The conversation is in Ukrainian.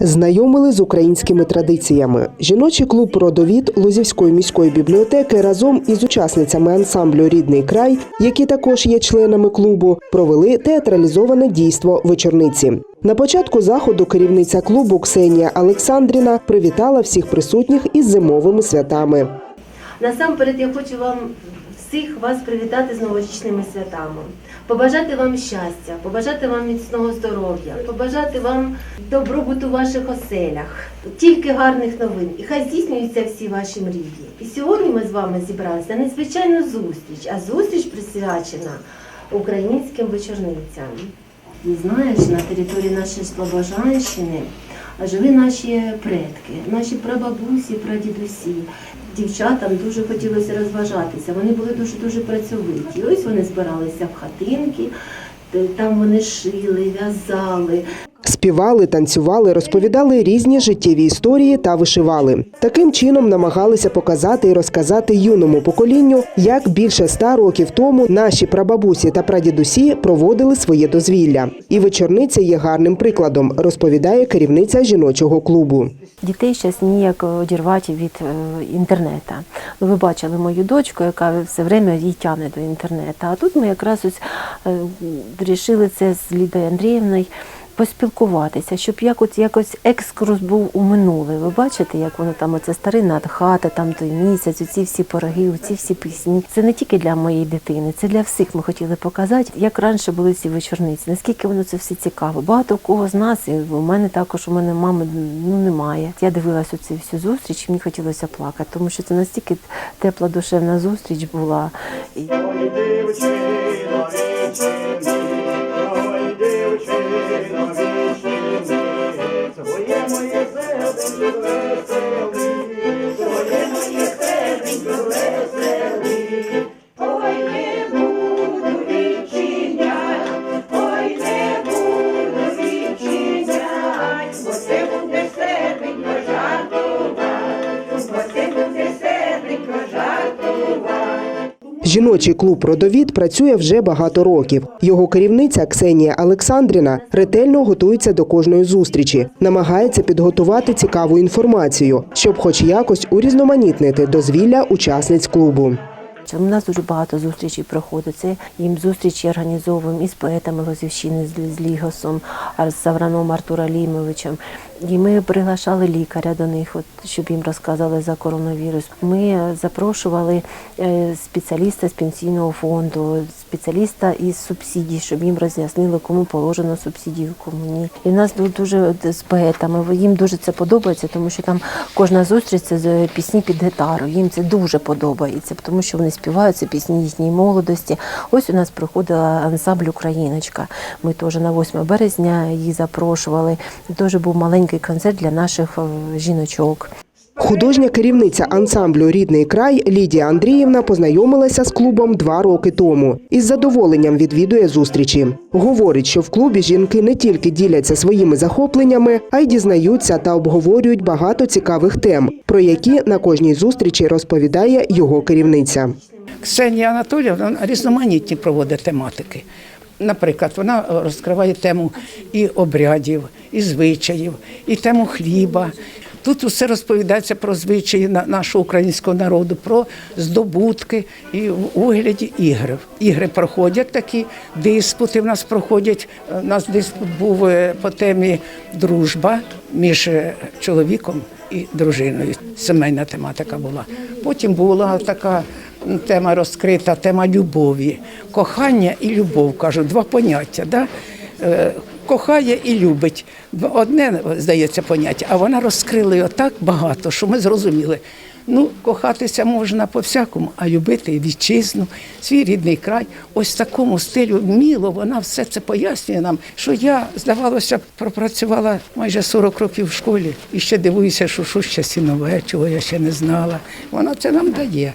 Знайомили з українськими традиціями. Жіночий клуб Родовід Лозівської міської бібліотеки разом із учасницями ансамблю Рідний край, які також є членами клубу, провели театралізоване дійство вечорниці. На початку заходу керівниця клубу Ксенія Олександріна привітала всіх присутніх із зимовими святами. Насамперед я хочу вам всіх вас привітати з новорічними святами, побажати вам щастя, побажати вам міцного здоров'я, побажати вам добробуту в ваших оселях, тільки гарних новин. І хай здійснюються всі ваші мрії. І сьогодні ми з вами зібралися незвичайну зустріч, а зустріч присвячена українським вечорницям. Знаєш, на території нашої Слобожанщини жили наші предки, наші прабабусі, прадідусі. Дівчатам дуже хотілося розважатися. Вони були дуже дуже працьовиті. Ось вони збиралися в хатинки, там вони шили, в'язали. Співали, танцювали, розповідали різні життєві історії та вишивали. Таким чином намагалися показати і розказати юному поколінню, як більше ста років тому наші прабабусі та прадідусі проводили своє дозвілля. І вечорниця є гарним прикладом, розповідає керівниця жіночого клубу. Дітей зараз ніяк одірвати від е, інтернету. Ну, ви бачили мою дочку, яка все время її тягне до інтернету. А тут ми якраз ось е, вирішили це з Лідою Андріївною поспілкуватися, щоб якось, якось екскурс був у минуле. Ви бачите, як воно там оце старина хата, там той місяць, оці всі пироги, оці всі пісні. Це не тільки для моєї дитини, це для всіх ми хотіли показати, як раніше були ці вечорниці, наскільки воно це все цікаво. Багато кого з нас, і у мене також, у мене мами ну немає. Я дивилася цю всю зустріч, і мені хотілося плакати, тому що це настільки тепла душевна зустріч була. Жіночий клуб Родовід працює вже багато років. Його керівниця Ксенія Олександріна ретельно готується до кожної зустрічі, намагається підготувати цікаву інформацію, щоб, хоч якось, урізноманітнити дозвілля учасниць клубу. У нас дуже багато зустрічей проходить. Це їм зустрічі організовуємо із поетами Лозівщини, з- Лігосом, а з Савраном Артура Лімовичем. І ми приглашали лікаря до них, от, щоб їм розказали за коронавірус. Ми е, запрошували е, спеціаліста з пенсійного фонду, спеціаліста із субсидій, щоб їм роз'яснили, кому положено субсидію, кому ні. І в нас дуже з поетами. Їм дуже це подобається, тому що там кожна зустріч це з пісні під гітару. Їм це дуже подобається, тому що вони співають це пісні їхньої молодості. Ось у нас приходила ансамбль Україночка. Ми теж на 8 березня її запрошували. Теж був маленький концерт для наших е, жіночок. Художня керівниця ансамблю Рідний край Лідія Андріївна познайомилася з клубом два роки тому. Із задоволенням відвідує зустрічі. Говорить, що в клубі жінки не тільки діляться своїми захопленнями, а й дізнаються та обговорюють багато цікавих тем, про які на кожній зустрічі розповідає його керівниця. Ксенія Анатоліївна різноманітні проводить тематики. Наприклад, вона розкриває тему і обрядів, і звичаїв, і тему хліба. Тут усе розповідається про звичаї нашого українського народу, про здобутки і в вигляді ігрів. Ігри проходять такі, диспути в нас проходять. У нас диспут був е, по темі дружба між е, чоловіком і дружиною. Сімейна тематика була. Потім була така тема розкрита, тема любові. Кохання і любов, кажуть, два поняття. Да? Кохає і любить. Одне, здається, поняття, а вона розкрила його так багато, що ми зрозуміли. Ну, кохатися можна по-всякому, а любити вітчизну, свій рідний край. Ось такому стилю вміло вона все це пояснює нам, що я, здавалося, пропрацювала майже 40 років в школі і ще дивуюся, що що ще нове, чого я ще не знала. Вона це нам дає.